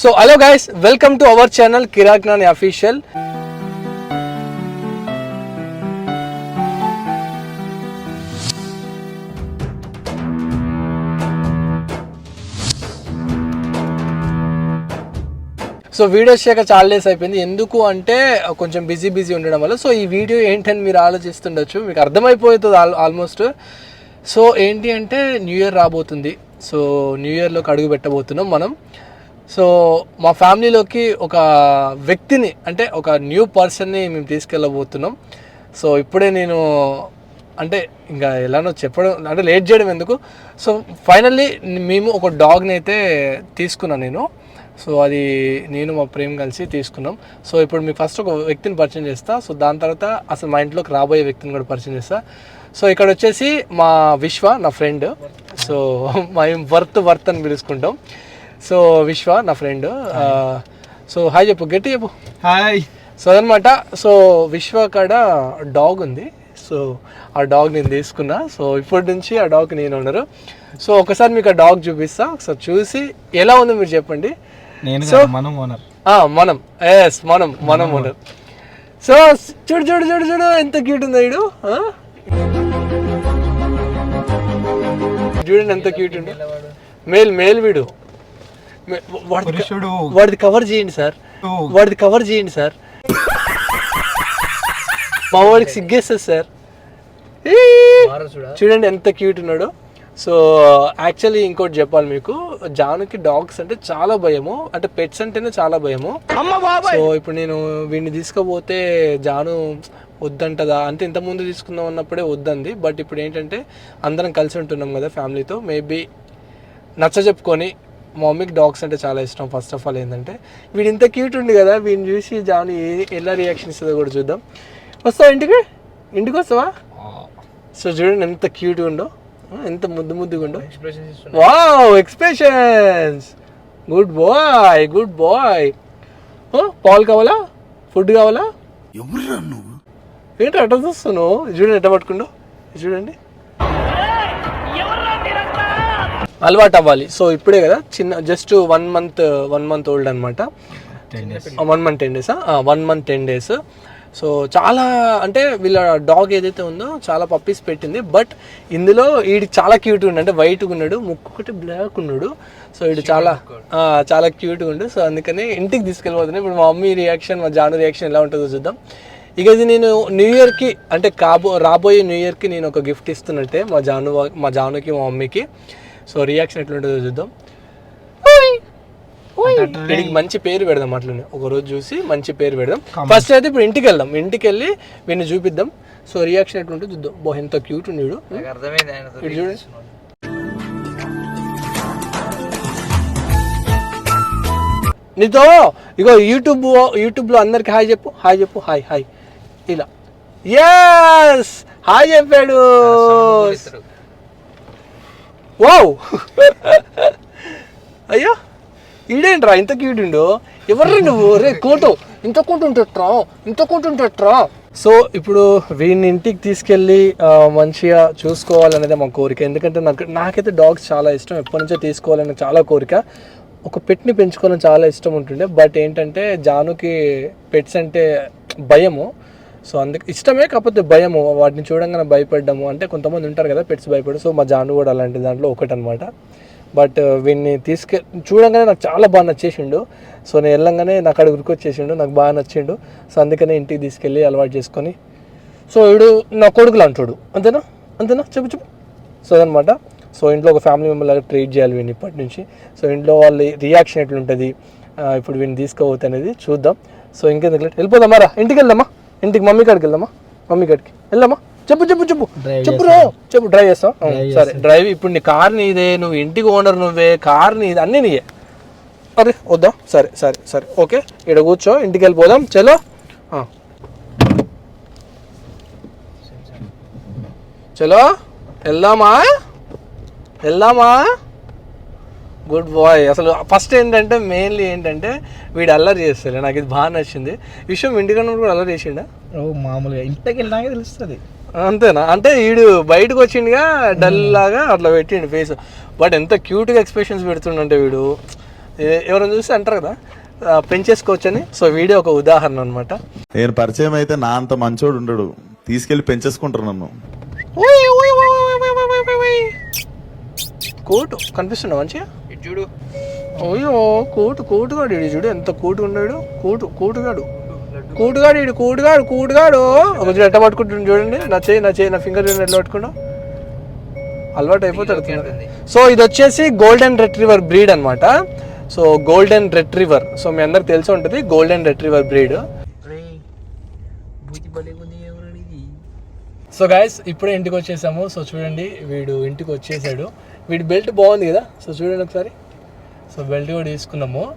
So hello guys welcome to our channel Kiraak Nani official so videos వచ్చాక చాలా days అయిపోయింది. ఎందుకు అంటే కొంచెం బిజీ బిజీ ఉండడం వల్ల. సో ఈ వీడియో ఏంటని మీరు ఆలోచిస్తుండొచ్చు. మీకు అర్థమైపోతుంది ఆల్ ఆల్మోస్ట్ సో ఏంటి అంటే న్యూ ఇయర్ రాబోతుంది. సో న్యూ ఇయర్లోకి అడుగు పెట్టబోతున్నాం మనం. సో మా ఫ్యామిలీలోకి ఒక వ్యక్తిని అంటే ఒక న్యూ పర్సన్ని మేము తీసుకెళ్ళబోతున్నాం. సో ఇప్పుడే నేను అంటే ఇంకా ఎలానో చెప్పడం అంటే లేట్ చేయడం ఎందుకు? సో ఫైనల్లీ మేము ఒక డాగ్ని అయితే తీసుకున్నాను నేను. సో అది నేను మా ప్రేమ్ కలిసి తీసుకున్నాం. సో ఇప్పుడు మీకు ఫస్ట్ ఒక వ్యక్తిని పరిచయం చేస్తా. సో దాని తర్వాత అసలు మా ఇంట్లోకి రాబోయే వ్యక్తిని కూడా పరిచయం చేస్తా. సో ఇక్కడ వచ్చేసి మా విశ్వ నా ఫ్రెండ్. సో మేము వర్త్ వర్త్ అని పిలుచుకుంటాం. సో విశ్వ నా ఫ్రెండ్ సో హాయ్ చెప్పు గట్టి చెప్పు. హాయ్ సో అదనమాట సో విశ్వ కాడ డాగ్ ఉంది. సో ఆ డాగ్ నేను తీసుకున్నా. సో ఇప్పటి నుంచి ఆ డాగ్ నేను ఉన్నారు. సో ఒకసారి మీకు ఆ డాగ్ చూపిస్తా. ఒకసారి చూసి ఎలా ఉందో మీరు చెప్పండి. కాదు, మనం ఓనర్. మనం. ఎస్ మనం మనం ఉన్నారు సో చూడు చూడు చూడు చూడు ఎంత క్యూట్ ఉంది వీడు ఆ? చూడండి ఎంత క్యూట్ ఉండు మేల్ మేల్ వీడు. వాడిది కవర్ చేయండి సార్. వాడిది కవర్ చేయండి సార్. మా వాడికి సిగ్గేస్తుంది సార్! చూడండి ఎంత క్యూట్ ఉన్నాడు. సో యాక్చువల్లీ ఇంకోటి చెప్పాలి మీకు. జానుకి డాగ్స్ అంటే చాలా భయము. అంటే పెట్స్ అంటేనే చాలా భయము. సో ఇప్పుడు నేను వీడిని తీసుకుపోతే జాను వద్దంటదా? అంటే ఇంత ముందు తీసుకుందాం అన్నప్పుడే వద్దంది. బట్ ఇప్పుడు ఏంటంటే అందరం కలిసి ఉంటున్నాం కదా ఫ్యామిలీతో. మేబీ నచ్చ చెప్పుకొని మా మమ్మీకి డాగ్స్ అంటే చాలా ఇష్టం. ఫస్ట్ ఆఫ్ ఆల్ ఏంటంటే వీడు ఇంత క్యూట్ ఉంది కదా వీడిని చూసి జాను ఏ- ఎలా రియాక్షన్ ఇస్తుందో కూడా చూద్దాం. వస్తావా ఇంటికి? ఇంటికి వస్తావా? సో చూడండి ఎంత క్యూట్గా ఉండో ఎంత ముద్దు ముద్దుగా ఉండో wow expressions good boy good boy పాలు కావాలా? ఫుడ్ కావాలా? నువ్వు? ఏంటి అట్ట చూస్తున్నావు చూడండి ఎట్ట పట్టుకుండో చూడండి. అలవాటు అవ్వాలి. సో ఇప్పుడే కదా చిన్న just one month one month old అనమాట one month ten days one month ten days so చాలా అంటే వీళ్ళ డాగ్ ఏదైతే ఉందో చాలా పప్పీస్ పెట్టింది. బట్ ఇందులో వీడి చాలా క్యూట్ ఉండు. అంటే వైట్గా ఉన్నాడు ముక్కు ఒకటి బ్లాక్ ఉన్నాడు. సో వీడు చాలా చాలా క్యూట్గా ఉండు. సో అందుకని ఇంటికి తీసుకెళ్ళిపోతున్నాయి ఇప్పుడు మా మమ్మీ రియాక్షన్ మా జాను రియాక్షన్ ఎలా ఉంటుందో చూద్దాం. ఇక ఇది నేను న్యూ ఇయర్కి అంటే కాబో రాబోయే న్యూ ఇయర్కి నేను ఒక గిఫ్ట్ ఇస్తున్నట్టే మా జాను మా జానుకి మా మమ్మీకి. సో రియాక్షన్ ఎట్లుంటుందో చూద్దాం. వీడికి మంచి పేరు పెడదాం అట్లనే. ఒక రోజు చూసి మంచి పేరు పెడదాం. ఫస్ట్ అయితే ఇప్పుడు ఇంటికి వెళ్దాం. ఇంటికి వెళ్ళి వీడిని చూపిద్దాం. సో రియాక్షన్ ఎట్లుంటుందో చూద్దాం. బో ఎంత క్యూట్ ఉంది వీడు నీతో ఇగో యూట్యూబ్ యూట్యూబ్లో అందరికి హాయ్ చెప్పు. హాయ్ చెప్పు. Hi hi. ఇలా. ఎస్ హాయ్ చెప్పాడు వావ్! అయ్యా! ఈడేంట్రా ఇంత క్యూట్ ఉండు ఎవర్రా నువ్వు? రే కోటు! ఇంత కోటు ఉంటట్రా ఇంత కోటు ఉంటట్రా సో ఇప్పుడు వీడిని ఇంటికి తీసుకెళ్ళి మంచిగా చూసుకోవాలనేది మా కోరిక. ఎందుకంటే నాకు నాకైతే డాగ్స్ చాలా ఇష్టం. ఎప్పటి నుంచో తీసుకోవాలని చాలా కోరిక. ఒక పెట్ని పెంచుకోవాలని చాలా ఇష్టం ఉంటుండే. బట్ ఏంటంటే జానుకి పెట్స్ అంటే భయము. సో అందుకే ఇష్టమే కాకపోతే భయము వాటిని చూడంగానే భయపడ్డము. అంటే కొంతమంది ఉంటారు కదా పెట్స్ భయపడు సో మా జాను కూడా అలాంటి దాంట్లో ఒకటి అనమాట బట్ uh, వీడిని తీసుకె చూడంగానే నాకు చాలా బాగా నచ్చేసిండు. సో నేను వెళ్ళంగానే నాకు అక్కడ ఉరికొచ్చేసిండు నాకు బాగా నచ్చిండు. సో అందుకనే ఇంటికి తీసుకెళ్ళి అలవాటు చేసుకొని. సో వీడు నా కొడుకులు అంటాడు అంతేనా? అంతేనా? చెప్పు చెప్పు. సో అదనమాట సో ఇంట్లో ఒక ఫ్యామిలీ మెంబర్ లాగా ట్రీట్ చేయాలి వీడిని ఇప్పటి నుంచి సో ఇంట్లో వాళ్ళ రియాక్షన్ ఎట్లుంటుంది? ఇప్పుడు వీడిని తీసుకోవద్దు అనేది చూద్దాం. సో ఇంకెందుకు వెళ్ళిపోదాం రా. ఇంటికి వెళ్దామా? ఇంటికి మమ్మీ కాడికి వెళ్దామా? మమ్మీ కాడికి. వెళ్దామా? చెప్పు చెప్పు చెప్పు. చెప్పు రా. చెప్పు డ్రైవ్ చేస్తాం సరే. డ్రైవ్ ఇప్పుడు నీ కార్ నీదే నువ్వు ఇంటికి ఓనర్ నువ్వే కార్ నీది అన్నీ నీయే. అరే వద్దా? సరే సరే సరే. ఓకే? ఇక్కడ కూర్చో ఇంటికి వెళ్ళిపోదాం. చలో. చలో. వెళ్దామా? వెళ్దామా? గుడ్ బాయ్ అసలు ఫస్ట్ ఏంటంటే మెయిన్లీ ఏంటంటే వీడు అల్లరి చేస్తాడు నాకు ఇది బాగా నచ్చింది. విషయం ఇంటికన్నా కూడా అల్లరి చేసిండా? ఓ మామూలుగా. ఇంటికి వెళ్ళినాక తెలుస్తుంది. అంతేనా? అంటే వీడు బయటకు వచ్చిండుగా డల్ లాగా అట్లా పెట్టిండు ఫేస్ బట్ ఎంత క్యూట్గా ఎక్స్ప్రెషన్స్ పెడుతుండంటే వీడు. ఎవరైనా చూస్తే అంటారు కదా? పెంచేసుకోవచ్చని. సో వీడియో ఒక ఉదాహరణ అనమాట నేను పరిచయం అయితే నా అంత మంచోడు ఉండడు. తీసుకెళ్ళి పెంచేసుకుంటారు నన్ను. కోటు కనిపిస్తుండ మంచిగా? చూడు. అయ్యో కోటు కోటుగాడు చూడు ఎంత కోటు ఉన్నాడు కోటు కోటుగాడు. కోటుగాడు ఈడు కోటుగాడు కోటుగాడు. ఒక చూడు ఎట్ట పట్టుకుంటుంది చూడండి. నా చేయి నా చేయి నా ఫింగర్ చూడండి ఎట్లా పట్టుకున్నా. అలవాటు అయిపోతాడు. సో ఇది వచ్చేసి గోల్డెన్ రెట్రీవర్ బ్రీడ్ అన్నమాట. సో గోల్డెన్ రెట్రీవర్ సో మీ అందరికి తెలిసి ఉంటుంది golden retriever breed so guys ఇప్పుడే ఇంటికి వచ్చేసాము. సో చూడండి వీడు ఇంటికి వచ్చేసాడు. వీడి బెల్ట్ బాగుంది కదా? సో చూడండి ఒకసారి. సో బెల్ట్ కూడా తీసుకున్నాము.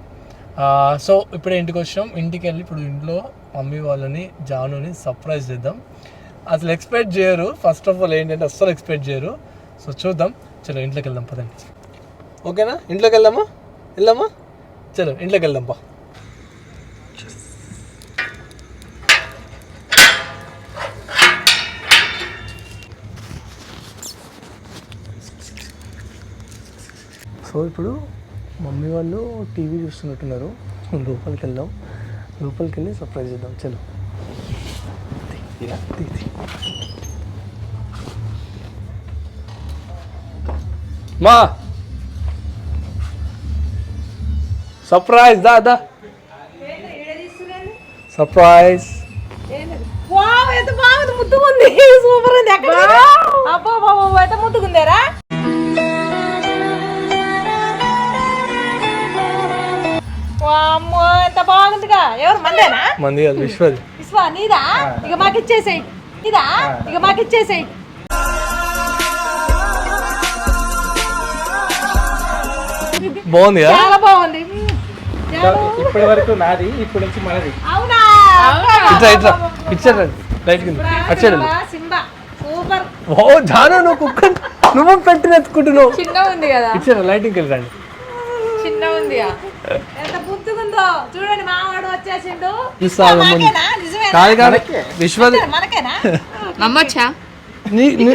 సో ఇప్పుడే ఇంటికి వచ్చాం. ఇంటికి వెళ్ళి ఇప్పుడు ఇంట్లో మమ్మీ వాళ్ళని జానుని సర్ప్రైజ్ చేద్దాం. అసలు ఎక్స్పెక్ట్ చేయరు. ఫస్ట్ ఆఫ్ ఆల్ ఏంటంటే అస్సలు ఎక్స్పెక్ట్ చేయరు. సో చూద్దాం. చలో ఇంట్లోకి వెళ్దాం పదండి. ఓకేనా? ఇంట్లోకి వెళ్దామా? వెళ్దామా చలో ఇంట్లోకి వెళ్దాం పా. సో ఇప్పుడు మమ్మీ వాళ్ళు టీవీ చూస్తున్నట్టున్నారు. లోపలికి వెళ్దాం లోపలికి వెళ్ళి సర్ప్రైజ్ చేద్దాం. చలో. తీ, తీ, తీ. మా! సర్ప్రైజ్ దా దా సర్ప్రైజ్ వావ్ ఎంత బాగుంది ముద్దుగా ఉంది. సూపర్ ఉంది అక్కడ అబ్బా బాబా ఎంత ముద్దుగా ఉందారా వామ్మో ఎంత బాగుందిగా. ఎవరు మందేనా? మంది కాదు విశ్వది. విశ్వా నీదా? ఇక మాకు ఇచ్చేసేయ్. నీదా? ఇక మాకు ఇచ్చేసేయ్. బాగుంది. కదా చాలా బాగుంది ఇప్పటి వరకు నాది ఇప్పుడు నుంచి మనది. అవునా? ఇట్లా ఇట్లా. ఇచ్చాడు రైట్ కింద అచ్చాడు సింబా, సూపర్. ఓ జాను నువ్వు కుక్క నువ్వు పెట్టిన ఎత్తుకుంటున్నావు చిన్న ఉంది కదా. ఇచ్చారు లైటింగ్కి వెళ్ళండి చిన్న ఉంది ఎంత ముద్దుగుందో చూడండి మావాడు వచ్చేసిండు? కాదు కాదు మనకేనా నమ్మొచ్చా?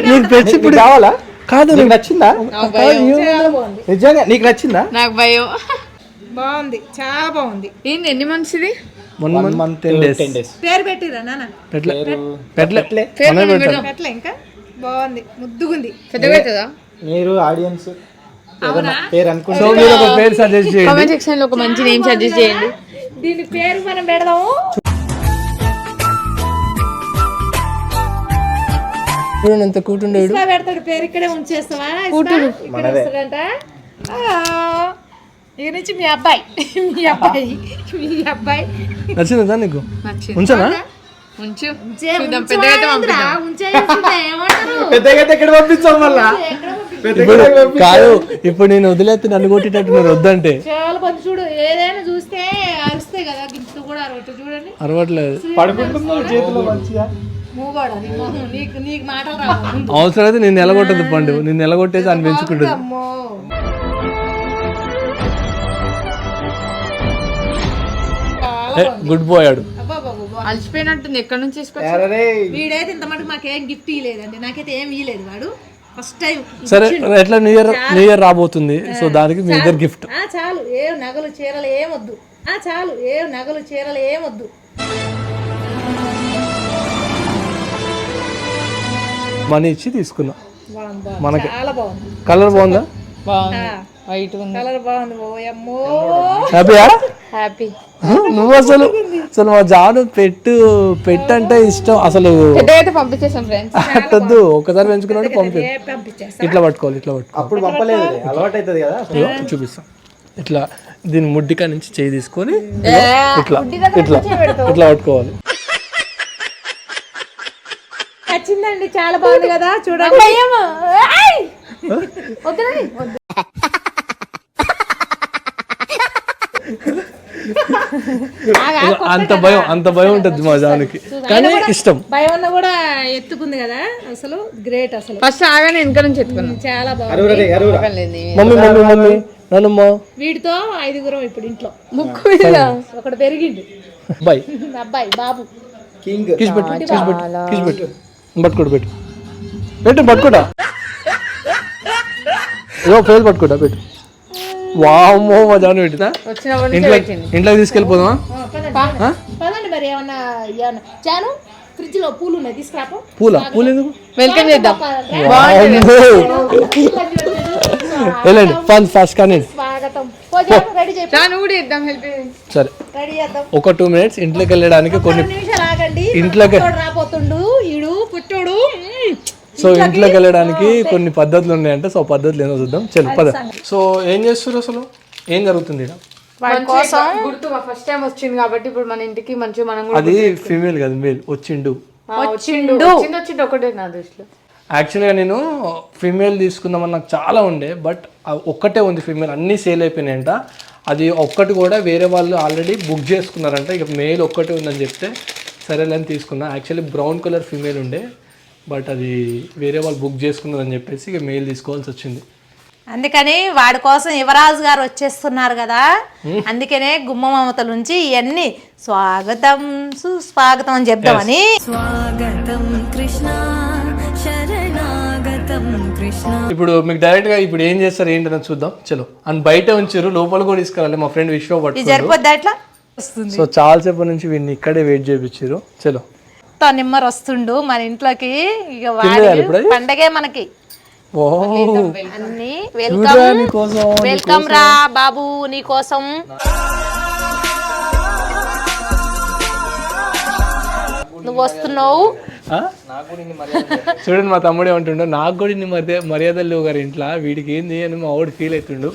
నీకు పెంచి ఇప్పుడు కావాలా? కాదు నీకు నచ్చిందా? నిజంగా నీకు నచ్చిందా? నాకు భయం. బాగుంది. చాలా బాగుంది. ఏంది ఎన్ని మంత్స్ ఇది? వన్ మంత్ టెన్ డేస్ పేరు పెట్టిరా నాన్న? ఇంకా? బాగుంది. ముద్దుగుంది. పెద్దగా అవుతుందా? మీరు ఆడియన్స్ పేరు అనుకుంటే సో మీరు ఒక పేరు సజెస్ట్ చేయండి. కామెంట్ సెక్షన్లో ఒక మంచి నేమ్ సజెస్ట్ చేయండి. దీని పేరు మనం పెడదాము. చూడండి ఎంత కూటుండేడు ఇస్తా పెడతాడు పేరు ఇక్కడే ఉంచేస్తావా? ఇక్కడ వస్తాడంట ఆ, ఇక నుంచి మీ అబ్బాయి. మీ అబ్బాయి. మీ అబ్బాయి నచ్చిందా నీకు నచ్చింది. ఉంచనా? ఉంచు. చూద్దాం. పెద్దగా పంపించాం మళ్ళా? కాదు ఇప్పుడు నేను వదిలేస్తే నన్ను కొట్టేటట్టున్నారు వద్దంటే. చాలా మంది చూడు ఏదైనా చూస్తే అరుస్తాయి కదా గింత కూడా అరవట్టు చూడండి. అరవట్లేదు. చేతిలో మంచిగా? మూగోడా నీ మొహం నీకు నీకు మాటలు రావు ముందు అవసరం అయితే నేను ఎలగొట్టదు పండు. నేను ఎలగొట్టేసి అని పెంచుకుంటుంది గుడ్ బాయ్ ఆడు అలసిపోయినట్టుంది. ఎక్కడి నుంచి వీడైతే ఇంత మటుకు మాకేం గిఫ్ట్ ఇవ్వలేదండి నాకైతే ఏం ఇవ్వలేదు వాడు. ఫస్ట్ టైం సరే ఎట్లా న్యూ ఇయర్ న్యూ ఇయర్ రాబోతుంది. సో దానికి మీ ఇద్దరు గిఫ్ట్ ఆ చాలు. ఏ నగలు చీరలు ఏమొద్దు ఆ చాలు. ఏ నగలు చీరలు ఏమొద్దు మనీ ఇచ్చి తీసుకున్నా. మనకి చాలా బాగుంది. కలర్ బాగుందా? బాగుంది. వైట్ ఉంది. కలర్ బాగుంది. ఓయమ్మో. హ్యాపీయా హ్యాపీ నువ్వు అసలు అసలు మా జాను పెట్టు పెట్టు అంటే ఇష్టం. అసలు పెట్టద్దు ఒకసారి పెంచుకున్నాడు పంపి ఇట్లా పట్టుకోవాలి ఇట్లా పట్టుకోవాలి. అప్పుడు పంపలేదు అలవాటు అవుతుంది కదా చూపిస్తాం. ఇట్లా దీని ముడ్డికా నుంచి చేయి తీసుకొని ఇట్లా ఇట్లా ఇట్లా పట్టుకోవాలి. నచ్చిందండి చాలా బాగుంది కదా చూడండి. అంత భయం అంత భయం ఉంటుంది మా జానుకి. కానీ ఇష్టం. భయం ఉన్న కూడా ఎత్తుకుంది కదా అసలు గ్రేట్ అసలు. ఫస్ట్ ఆగానే వెనక నుంచి చాలా బాగుంది. మమ్మీ మమ్మీ మమ్మీ నానమ్మ. వీటితో ఐదుగురం ఇప్పుడు ఇంట్లో. ముక్కు మీద. ఒకడు పెరిగిండు. బాయ్ అబ్బాయి బాబు. కింగ్. కిస్ పెట్టు కిస్ పెట్టు కిస్ పెట్టు. పట్టుకోడు పెట్టు. పెట్టు పట్టుకోడా? ఏదో ఫేస్ పట్టుకోడా పెట్టు. వామ్మో మా జాను పెట్టినా ఇంట్లో ఇంట్లోకి తీసుకెళ్ళిపోదామా? ఫ్రిడ్జ్లో పూలు ఉన్నాయి తీసుకురాపో. పూల? పూలు ఎందుకు వెల్కమ్ చేద్దాం వెళ్ళండి ఫస్ట్ ఫస్ట్ కానీ స్వాగతం. పో జాను రెడీ చేయి చాను కూడా ఇద్దాం హెల్ప్ సరే. రెడీ చేద్దాం. ఒక టూ మినిట్స్ ఇంట్లోకి వెళ్ళడానికి కొన్ని రెండు నిమిషాలు ఆగండి. ఇంట్లోకి- రాబోతుండు ఈడు పుట్టోడు. సో ఇంట్లోకి వెళ్ళడానికి కొన్ని పద్ధతులు ఉన్నాయంటే సో పద్ధతులు ఏందో చూద్దాం. చలో పద. సో ఏం చేస్తారు అసలు? ఏం జరుగుతుంది? వాడి కోసం గుర్తు ఫస్ట్ టైం వచ్చింది కాబట్టి ఇప్పుడు మన ఇంటికి మంచిగా మనం కూడా అది ఫీమేల్ కాదు మేల్ వచ్చిండు. వచ్చిండు. వచ్చింది వచ్చిండు ఒకటే నా దృష్టిలో. యాక్చువల్గా నేను ఫీమేల్ తీసుకుందామని నాకు చాలా ఉండే బట్ ఒక్కటే ఉంది ఫీమేల్ అన్నీ సేల్ అయిపోయినాయంట. అది ఒక్కటి కూడా వేరే వాళ్ళు ఆల్రెడీ బుక్ చేసుకున్నారంట. ఇక మేల్ ఒక్కటే ఉందని చెప్తే సరేలే అని తీసుకున్నా. యాక్చువల్లీ బ్రౌన్ కలర్ ఫీమేల్ ఉండే. బట్ అది వేరే వాళ్ళు బుక్ చేసుకున్నారని చెప్పేసి ఇక మెయిల్ తీసుకోవాల్సి వచ్చింది. అందుకని వాడి కోసం యువరాజు గారు వచ్చేస్తున్నారు కదా అందుకనే గుమ్మ అవతల నుంచి ఇవన్నీ స్వాగతం సుస్వాగతం అని చెప్దామని. స్వాగతం కృష్ణ ఇప్పుడు మీకు డైరెక్ట్గా ఇప్పుడు ఏం చేస్తారు ఏంటని చూద్దాం. చలో. అని బయట ఉంచారు లోపల కూడా తీసుకురాలి. మా ఫ్రెండ్ విశ్వ పట్టు అట్లా సో చాలాసేపటి నుంచి వీడిని ఇక్కడే వెయిట్ చేయించారు. చలో. నిమ్మర్ వస్తుండు మన ఇంట్లోకి ఇక వాడి? పండగే మనకి. అన్ని వెల్కమ్ రా బాబు నీ కోసం. నువ్వు వస్తున్నావు? చూడండి మా తమ్ముడు ఏమంటుండో నాకు కూడా ఇన్ని మర్యాద మర్యాదలు లేవు గారు ఇంట్లో. వీడికి ఏంది అని మా వాడు ఫీల్ అవుతుండు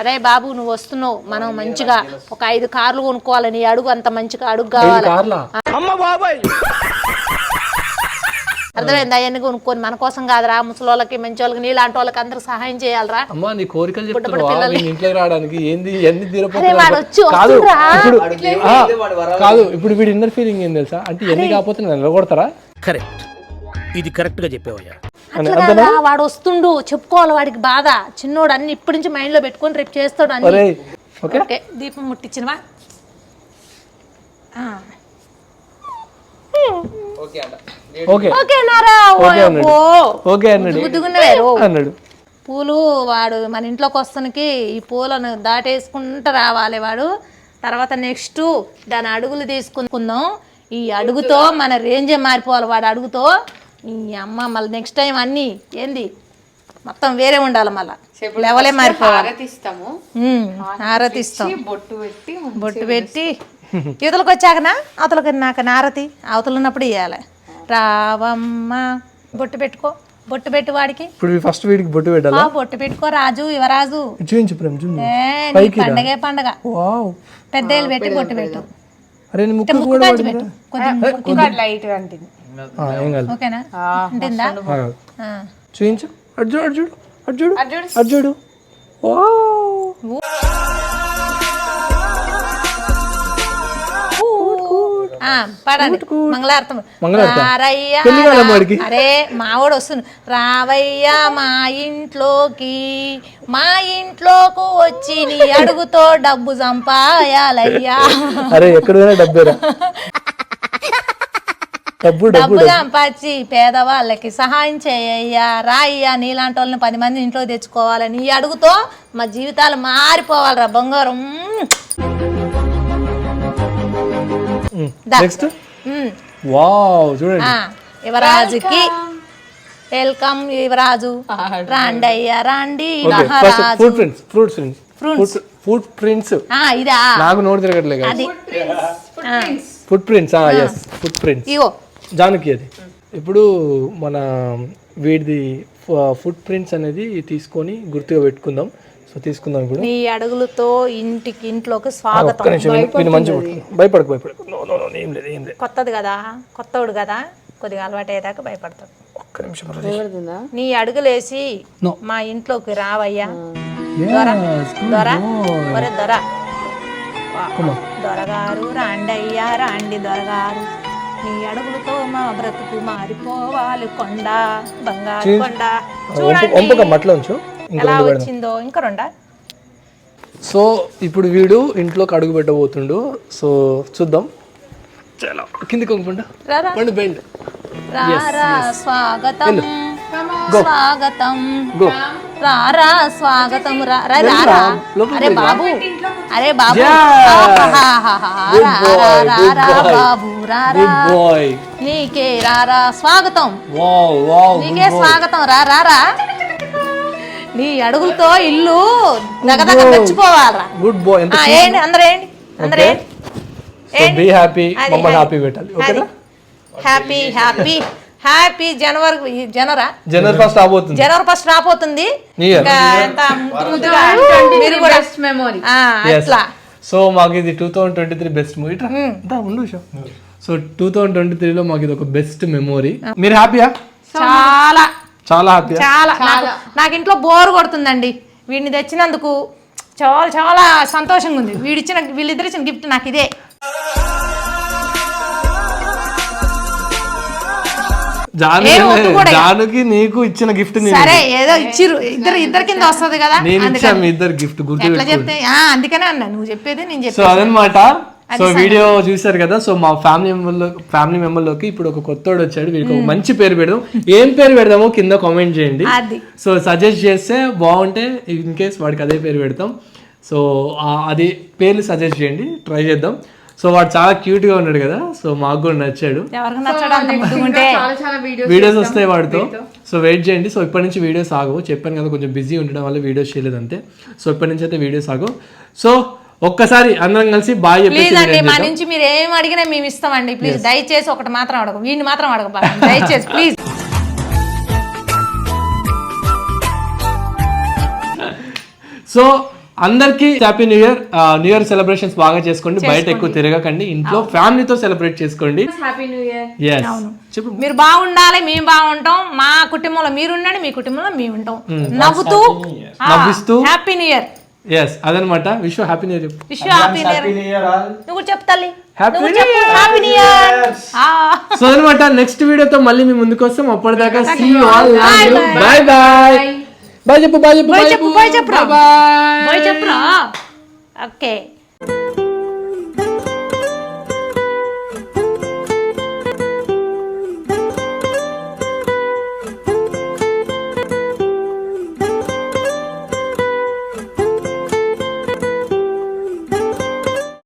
అరే బాబు నువ్వు వస్తున్నావు. మనం మంచిగా ఒక ఐదు కార్లు కొనుక్కోవాలి. నీ అడుగు అంత మంచిగా అడుగు ఐదు కావాలి. కార్లా అర్థమైందా? అవన్నీ కొనుక్కొని మన కోసం కాదురా ముసలోళ్ళకి మంచి వాళ్ళకి నీలాంటి వాళ్ళకి అందరికి సహాయం చేయాలరా. అమ్మా నీ కోరికలు వీని ఇంట్లోకి రావడానికి ఏంది? ఎన్ని కాదు. ఇప్పుడు కాదు ఇప్పుడు వీడి ఇన్నర్ ఫీలింగ్ ఏం తెలుసా? అంటే ఎన్ని కాకపోతే నన్ను నిలగొడతారా కరెక్ట్. ఇది కరెక్ట్గా చెప్పావయ్యా అని అట్లా వాడు వస్తుండు. చెప్పుకోవాలి వాడికి బాధ. చిన్నోడు అన్ని ఇప్పటి నుంచి మైండ్లో పెట్టుకొని రేపు చేస్తాడు అన్ని. ఓకే? దీపం ముట్టించినవా? Okay okay. నారా ఓకే అన్నాడు. ఓకే అన్నాడు. బుద్ధిగున్నవేరు అన్నాడు. పూలు వాడు మన ఇంట్లోకి వస్తానికి ఈ పూలను దాటేసుకుంటూ రావాలి వాడు. తర్వాత నెక్స్ట్ దాని అడుగులు తీసుకుందాం. ఈ అడుగుతో మన రేంజే మారిపోవాలి వాడు అడుగుతో. ఈ అమ్మ మళ్ళీ నెక్స్ట్ టైం అన్నీ ఏంది? మొత్తం వేరే ఉండాలి మళ్ళీ. లెవలే మారిపోవాలి. ఆరతిస్తాము ఆరతిస్తాం బొట్టు పెట్టి బొట్టు పెట్టి యువతలకు వచ్చాకనా అవతలకి నాకు నారతి అవతల ఉన్నప్పుడు ఇవ్వాలి రావమ్మ బొట్టు పెట్టుకో. బొట్టు పెట్టు వాడికి. ఇప్పుడు ఫస్ట్ వీడికి బొట్టు పెట్టాలా? ఆ బొట్టు పెట్టుకో రాజు యువరాజు. చూపించు ప్రేమ్ నీ పండగే పండగ. వావ్. పెద్దలు పెట్టి బొట్టు పెట్టు. అరే నీ ముక్కు కూడా కాంచి? పెట్టు. కొద్దిగా లైట్ అంటుంది. ఆ, ఏం కాదు. ఓకేనా? ఉంటుందా ఆ, కాదు. ఆ. చూపించు అటు చూడు అటు చూడు అటు చూడు అటు చూడు. వావ్. పాడండి. రారయ్య వాడికి. అరే మావాడు వస్తుంది రావయ్య మా ఇంట్లోకి మా ఇంట్లోకి వచ్చి నీ అడుగుతో డబ్బు సంపాయాలయ్యా అరే ఎక్కడ డబ్బేరా డబ్బు డబ్బు సంపాదించి పేదవాళ్ళకి సహాయం చేయయ్యా రాయ్యా నీలాంటి వాళ్ళని పది మంది ఇంట్లో తెచ్చుకోవాలి నీ అడుగుతో మా జీవితాలు మారిపోవాలిరా బంగారం. నెక్స్ట్. వావ్ చూడండి. యువరాజుకి వెల్కమ్ యువరాజు. రాండి అయ్యా రాండి footprints fruit prints foot footprints ఆ, ఇదా. నాకు నోట్ తిరగట్లే కదా అది. Footprints yes footprints ఇగో. జానకి అది. ఇప్పుడు మన వీడిది ఫుడ్ ప్రింట్స్ అనేది తీసుకొని గుర్తుగా పెట్టుకుందాం. సో తీసుకుందాం ఇప్పుడు. నీ అడుగులతో ఇంటికి ఇంట్లోకి స్వాగతం. నిమిషం భయపడకు భయపడకు. నో నో నో ఏం లేదు ఏం లేదు. కొత్తది కదా కొత్తవాడు కదా కొద్దిగా అలవాటు అయ్యేదాకా భయపడతాడు. ఒక్క నిమిషం. నీ అడుగులేసి. మా ఇంట్లోకి రావయ్యా. దొర boy. ఒరే దొర. దొరగారు రాండయ్యా రాండి దొరగారు. నీ అడుగులతో మా బ్రతుకు మారిపోవాలి కొండ బంగారు. కొండ. చూడండి. ఎలా వచ్చిందో ఇంకా రెండా? సో ఇప్పుడు వీడు ఇంట్లోకి అడుగు పెట్టబోతుండు. సో చూద్దాం. చాలా. కిందికి పండు బెండ్. రారా స్వాగతం. స్వాగతం. రారా స్వాగతం. రా రా, రారా అరే. బాబు. అరే బాబు. బాబు రారా గుడ్ బాయ్ నీకే రారా స్వాగతం. వావ్ వావ్ నీకే స్వాగతం. రా రారా నీ అడుగులతో ఇల్లు దగదగ గుడ్ బాయ్ ఏంటి? అందరూ ఏంటి? అందరూ. ఏంటి? బీ హ్యాపీ మమ్మల్ని. హ్యాపీ పెట్టాలి. ఓకేనా హ్యాపీ హ్యాపీ హ్యాపీ జనవరి జనరా జనవరి ఫస్ట్ రాబోతుంది జనవరి ఫస్ట్ రాబోతుంది. అట్లా. సో మాకు ఇది two thousand twenty three best movie ఉండు విషయం సో టూ థౌసండ్ ట్వంటీ త్రీలో మాకు ఇది ఒక బెస్ట్ మెమొరీ మీరు హ్యాపీయా చాలా. చాలా హ్యాపీయా చాలా. నాకు ఇంట్లో బోర్ కొడుతుందండి. వీడిని తెచ్చినందుకు చాలా చాలా సంతోషంగా ఉంది. వీడిచ్చిన వీళ్ళిద్దరు ఇచ్చిన గిఫ్ట్ నాకు ఇదే. జానుకి నీకు ఇచ్చిన గిఫ్ట్ సరే ఏదో ఇచ్చిర్రు. ఇద్దరు ఇద్దరి కింద వస్తుంది కదా. నేను ఇద్దరు గిఫ్ట్ గుర్తు ఎట్లా చెప్తే? ఆ, అందుకనే అన్నా. నువ్వు చెప్పేది నేను సో చెప్పేది. అదనమాట సో వీడియో చూసారు కదా సో మా ఫ్యామిలీ మెంబర్లో ఫ్యామిలీ మెంబర్లోకి ఇప్పుడు ఒక కొత్తోడు వచ్చాడు వీడికి ఒక మంచి పేరు పెడదాం. ఏం పేరు పెడదామో కింద కామెంట్ చేయండి. సో సజెస్ట్ చేస్తే బాగుంటే ఇన్ కేస్ వాడికి అదే పేరు పెడతాం. సో అది పేర్లు సజెస్ట్ చేయండి ట్రై చేద్దాం. సో వాడు చాలా క్యూట్గా ఉన్నాడు కదా సో మాకు కూడా నచ్చాడు. ఎవరికి నచ్చడం అంత ముద్దుగుంటే చాలా చాలా వీడియోస్ వీడియోస్ వస్తాయి వాడితో. సో వెయిట్ చేయండి. సో ఇప్పటి నుంచి వీడియోస్ ఆగవు. చెప్పాను కదా కొంచెం బిజీ ఉండడం వల్ల వీడియోస్ చేయలేదు అంతే సో ఇప్పటి నుంచి అయితే వీడియోస్ ఆగవు. సో ఒక్కసారి అందరం కలిసి బాగా ప్లీజ్ అండి మా. నుంచి మీరు ఏం అడిగినా మేము ఇస్తామండి. ప్లీజ్ దయచేసి ఒకటి మాత్రం అడగ. వీడిని మాత్రం అడగబాకండి దయచేసి ప్లీజ్. సో అందరికి happy new year new year celebrations బాగా చేసుకోండి. బయట ఎక్కువ తిరగకండి. ఇంట్లో ఫ్యామిలీతో సెలబ్రేట్ చేసుకోండి. హ్యాపీ న్యూ ఇయర్ చెప్పు. మీరు బాగుండాలి మేము బాగుంటాం. మా కుటుంబంలో మీరు ఉండండి మీ కుటుంబంలో మేము ఉంటాం. నవ్వుతూ నవ్విస్తూ. హ్యాపీ న్యూ ఇయర్ ఎస్ అదనమాట Vishwa happy new year wish happy new year నువ్వు చెప్పు చెప్పు. Year. Happy new year so అనమాట నెక్స్ట్ వీడియోతో మళ్ళీ మీ ముందుకు వస్తాం అప్పటిదాకా see all bye bye bye చెప్పు బాయ్ చెప్పు బాయ్ చెప్పు బాయ్ చెప్పురా బాయ్ బాయ్ చెప్పురా ఓకే